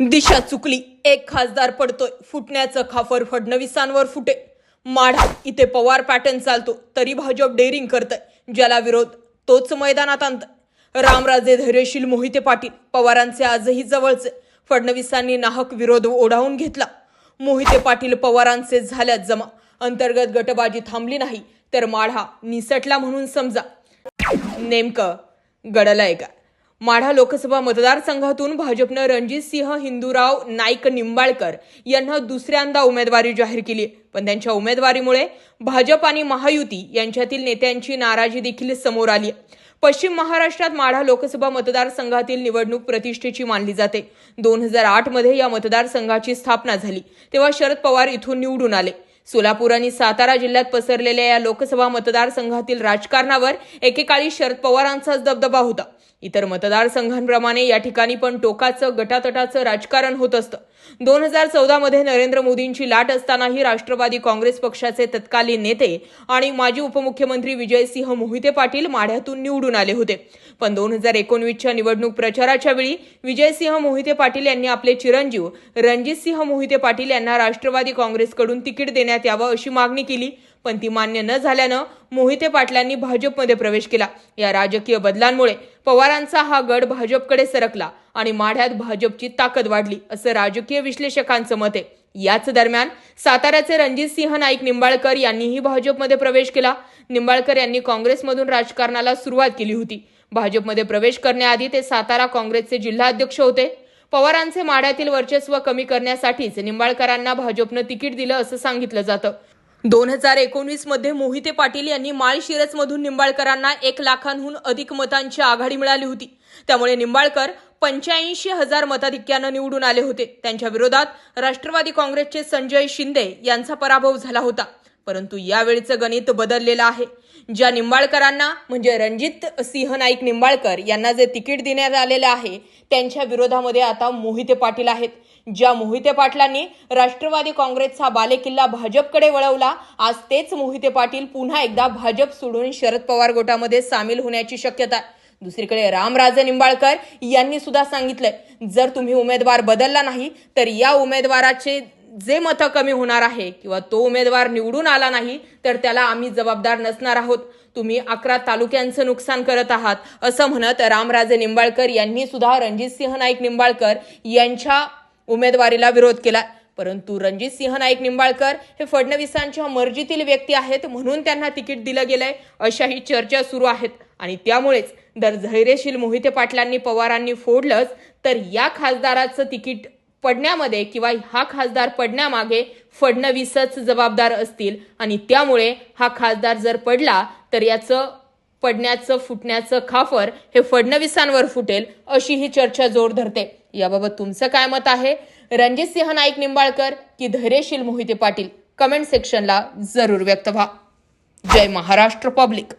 दिशा चुकली. एक खासदार पडतोय. फुटण्याचं खाफर फडणवीसांवर फुटे. माढा इथे पवार पॅटर्न चालतो. तरी भाजप डेअरिंग करतंय. ज्याला विरोध तोच मैदानात आणतंय. रामराजे धैर्यशील मोहिते पाटील पवारांचे आजही जवळचे. फडणवीसांनी नाहक विरोध ओढावून घेतला. मोहिते पाटील पवारांचे झाल्यात जमा. अंतर्गत गटबाजी थांबली नाही तर माढा निसटला म्हणून समजा. नेमकं घडलंय का? माढा लोकसभा मतदारसंघातून भाजपनं रणजित सिंह हिंदूराव नाईक निंबाळकर यांना दुसऱ्यांदा उमेदवारी जाहीर केली. पण त्यांच्या उमेदवारीमुळे भाजप आणि महायुती यांच्यातील नेत्यांची नाराजी देखील समोर आली. पश्चिम महाराष्ट्रात माढा लोकसभा मतदारसंघातील निवडणूक प्रतिष्ठेची मानली जाते. दोन हजार आठमध्ये या मतदारसंघाची स्थापना झाली तेव्हा शरद पवार इथून निवडून आले. सोलापूर आणि सातारा जिल्ह्यात पसरलेल्या या लोकसभा मतदारसंघातील राजकारणावर एकेकाळी शरद पवारांचाच दबदबा होता. इतर मतदारसंघांप्रमाणे या ठिकाणी पण टोकाचं गटातटाचं राजकारण होत असतं. दोन हजार चौदा मध्ये नरेंद्र मोदींची लाट असतानाही राष्ट्रवादी काँग्रेस पक्षाचे तत्कालीन नेते आणि माजी उपमुख्यमंत्री विजयसिंह मोहिते पाटील माढ्यातून निवडून आले होते. पण दोन हजार एकोणवीसच्या निवडणूक प्रचाराच्या वेळी विजयसिंह मोहिते पाटील यांनी आपले चिरंजीव रणजितसिंह मोहिते पाटील यांना राष्ट्रवादी काँग्रेसकडून तिकीट देण्यात यावं अशी मागणी केली. पण ती मान्य न झाल्यानं मोहिते पाटलांनी भाजपमध्ये प्रवेश केला. या राजकीय बदलांमुळे पवारांचा हा गड भाजपकडे सरकला आणि माढ्यात भाजपची ताकद वाढली असं राजकीय विश्लेषकांचं मत आहे. याच दरम्यान साताऱ्याचे रणजित सिंह नाईक निंबाळकर यांनीही भाजपमध्ये प्रवेश केला. निंबाळकर यांनी काँग्रेसमधून राजकारणाला सुरुवात केली होती. भाजपमध्ये प्रवेश करण्याआधी ते सातारा काँग्रेसचे जिल्हाध्यक्ष होते. पवारांचे माढ्यातील वर्चस्व कमी करण्यासाठीच निंबाळकरांना भाजपनं तिकीट दिलं असं सांगितलं जातं. दोन हजार एकोणवीसमध्ये मोहिते पाटील यांनी माळशिरसमधून निंबाळकरांना एक लाखांहून अधिक मतांची आघाडी मिळाली होती. त्यामुळे निंबाळकर पंच्याऐंशी हजार मताधिक्यानं निवडून आले होते. त्यांच्या विरोधात राष्ट्रवादी काँग्रेसचे संजय शिंदे यांचा पराभव झाला होता. परंतु यावेळीचं गणित बदललेलं आहे. ज्या निंबाळकरांना म्हणजे रणजित सिंह नाईक निंबाळकर यांना जे तिकीट देण्यात आलेलं आहे त्यांच्या विरोधामध्ये आता मोहिते पाटील आहेत. ज्या मोहिते पाटलांनी राष्ट्रवादी काँग्रेसचा बालेकिल्ला भाजपकडे वळवला आज तेच मोहिते पाटील पुन्हा एकदा भाजप सोडून शरद पवार गटामध्ये सामील होण्याची शक्यता आहे. दुसरीकडे रामराजे निंबाळकर यांनी सुद्धा सांगितलंय जर तुम्ही उमेदवार बदलला नाही तर या उमेदवाराचे जे मतं कमी होणार आहे किंवा तो उमेदवार निवडून आला नाही तर त्याला आम्ही जबाबदार नसणार आहोत. तुम्ही अकरा तालुक्यांचं नुकसान करत आहात असं म्हणत रामराजे निंबाळकर यांनी सुद्धा रणजितसिंह नाईक निंबाळकर यांच्या उमेदवारीला विरोध केला. परंतु रणजित सिंह नाईक निंबाळकर हे फडणवीसांच्या मर्जीतील व्यक्ती आहेत म्हणून त्यांना तिकीट दिलं गेलंय अशाही चर्चा सुरू आहेत. आणि त्यामुळेच जर धैर्यशील मोहिते पाटलांनी पवारांनी फोडलंच तर या खासदाराचं तिकीट पडण्यामध्ये किंवा हा खासदार पडण्यामागे फडणवीसच जबाबदार असतील. आणि त्यामुळे हा खासदार जर पडला तर याचं पडण्याचं फुटण्याचं खाफर हे फडणवीसांवर फुटेल अशी ही चर्चा जोर धरते. याबाबत तुमचं काय मत आहे? रणजित सिंह नाईक निंबाळकर की धैर्यशील मोहिते पाटील? कमेंट सेक्शनला जरूर व्यक्त व्हा. जय महाराष्ट्र पब्लिक.